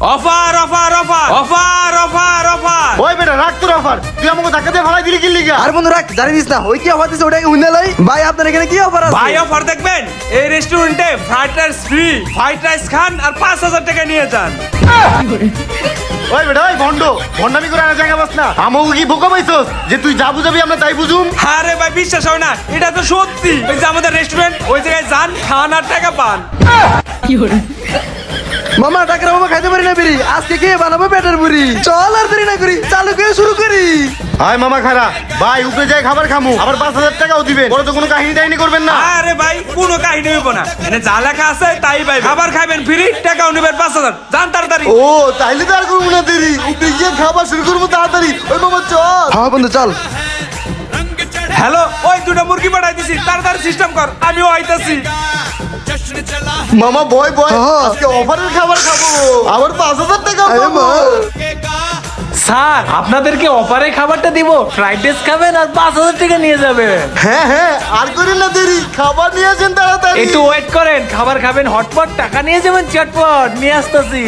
Offer offer offer offer offer offer. ওই বেটা রাখ তোর অফার। তুই আমাকে ধাক্কা দিয়ে ভাড়াই দিলি কিনলি গা। আর বন্ধু রাখ জানি দিস না। ওই কি অফার দিছে ওটাকে উন্নে লই? ভাই আপনার এখানে কি অফার আছে? ভাই অফার দেখবেন? এই রেস্টুরেন্টে fried rice free fried rice খান আর পাঁচ হাজার টাকা নিয়ে যান। ওই বেটা ওই ভন্ড ভন্ডামি করে আনা জায়গা বাস না। আমাকে কি বোকা পাইছস? যে তুই যা বুঝাবি আমরা তাই বুঝুম? আরে ভাই বিশ্বাস হয় না। এটা তো সত্যি। ওই যে আমাদের রেস্টুরেন্ট ওই জায়গায় যান খান আর টাকা পান। মামা টাকা মামা খাইতে পারি না বেরি আজকে কে বানাবো পেটের বুড়ি। চল আর দেরি না করি চালু করে শুরু করি। হাই মামা খারা ভাই উপরে যাই খাবার খামু। আবার পাঁচ হাজার টাকাও দিবেন। পরে তো কোনো কাহিনী টাহিনী করবেন না। আরে ভাই কোনো কাহিনী হইব না। এনে যা লেখা আছে তাই ভাই খাবার খাবেন ফ্রি টাকাও নেবেন পাঁচ হাজার। যান তাড়াতাড়ি। ও তাইলে তো আর করব না দেরি। উপরে গিয়ে খাবার শুরু করব তাড়াতাড়ি। ওই মামা চল। হ্যাঁ বন্ধু চল। হ্যালো ওই দুটো মুরগি পাঠাই দিছি তাড়াতাড়ি সিস্টেম কর আমিও আইতাছি। মামা বয় বয়। আজকে অফারের খাবার খাব। আবার পাঁচ হাজার টাকা পাবো। স্যার আপনাদেরকে অফারে খাবারটা দিব ফ্রাইড রাইস খাবেন আর পাঁচ হাজার টাকা নিয়ে যাবেন। হ্যাঁ হ্যাঁ আর করেন না দেরি। খাবার নিয়ে আসেন তাড়াতাড়ি। একটু ওয়েট করেন খাবার খাবেন হটপট টাকা নিয়ে যাবেন চটপট নিয়ে আসতেছি।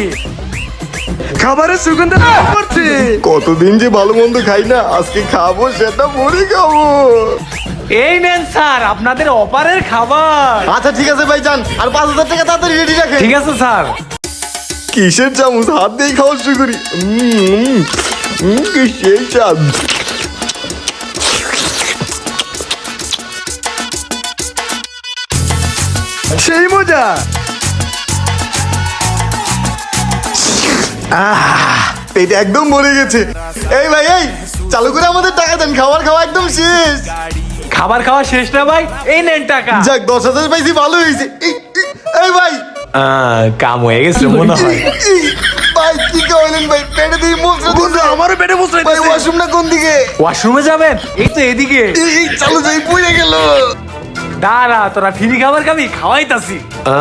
খাবারের সুগন্ধ করছে। কতদিন যে ভালো মন্দ খাই না আজকে খাব সেটা ভরে খাব। এই নেন স্যার আপনাদের অফারের খাবার। আচ্ছা ঠিক আছে ভাই যান আর পাঁচ হাজার টাকা তাড়াতাড়ি রেডি রাখেন। ঠিক আছে স্যার। কিসের চামচ? হাত দিয়ে খাওয়া শুরু করি উম, উম, কি সেই মজা। এটা একদম মরে গেছে। এই ভাই এই চালু করে আমাদের টাকা দেন খাবার খাওয়া একদম শেষ। খাবার খাওয়া শেষ না ভাই এই নেন টাকা। যাক দশ হাজার পাইছি ভালো হয়েছে। এই, ভাই। কাম হয়ে গেছে মনে হয়। ভাই কি খাওয়ালেন ভাই পেটে দিয়ে মুখ বন্ধু আমারও পেটে বসে ভাই ওয়াশরুমটা কোন দিকে? ওয়াশরুমে যাবেন? এই তো এদিকে। এই চালু যাই পুড়ে গেল। দাঁড়া তোরা ফ্রি খাবার খাবি? খাওয়াইতাছি। আহ,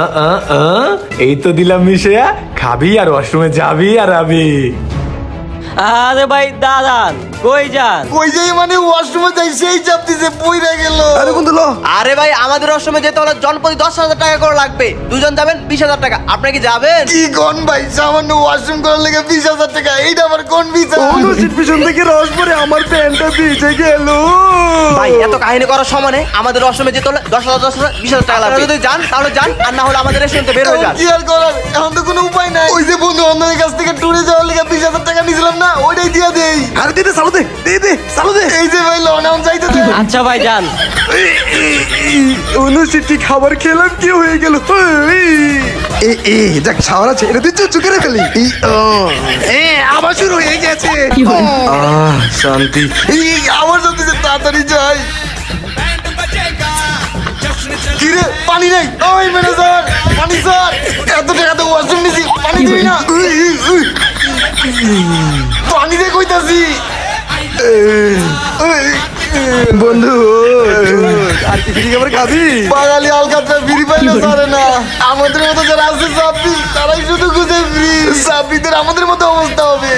আহ, এই তো দিলাম মিশিয়া। খাবি আর ওয়াশরুমে যাবি আর আবি আরে ভাই দাদান কই যান? কই যাই মানে ওয়াশরুমে যাই সেই চাপ দিছে পুড়ে গেল। আরে বন্ধু লো। আরে ভাই আমাদের অসময়ে যেতে হলে জনপ্রতি দশ হাজার টাকা করে লাগবে। দুজন যাবেন বিশ হাজার টাকা। আপনারা কি যাবেন? কি কোন ভাই সামান্য ওয়াশরুম করার লেগে বিশ হাজার টাকা এইটা আবার কোন বিচার? অনুচিত পিছন থেকে রস পরে আমার প্যান্টটা ভিজে গেল। ভাই এত কাহিনী করার সময় নেই। আমাদের অসময়ে যেতে হলে দশ হাজার দশ হাজার বিশ হাজার টাকা লাগবে। যদি যান তাহলে যান। আর না হলে আমাদের রেস্টুরেন্টে বের হয়ে এখন যান। কি আর করার? এখন তো কোনো উপায় নাই। ওই যে বন্ধু বান্ধবের কাছ থেকে ট্যুরে যাওয়ার লেগে বিশ হাজার টাকা নিয়েছিলাম না ওইটাই দিয়ে দেই। আরে দে দে চালু দে দে দে চালু দে। এই যে ভাই লন এখন যাইতে দে আচ্ছা ভাই যান। অনুচিতি খাবার খেলাম কি হয়ে গেল? এ এ যাক সাওয়ার আছে। এটা তুই চুচু করে ফেলি এই, ও, এ আবার শুরু হয়ে গেছে। আহ শান্তি। এই আমার সাথে যে তাড়াতাড়ি যাই। কি রে পানি নাই। ওই ম্যানেজার পানি স্যার। এত টাকা তো ওয়াশরুম নিছি পানি দিবি না। পানি দে কইতাছি। বন্ধু আর কি ফ্রি খাবার খাবি? বাঙালি আলকাতরা ফ্রি পাইলে সারে না। আমাদের মতো যারা আছে তারাই শুধু খুঁজে ফ্রি। সাব্বিদের আমাদের মতো অবস্থা হবে।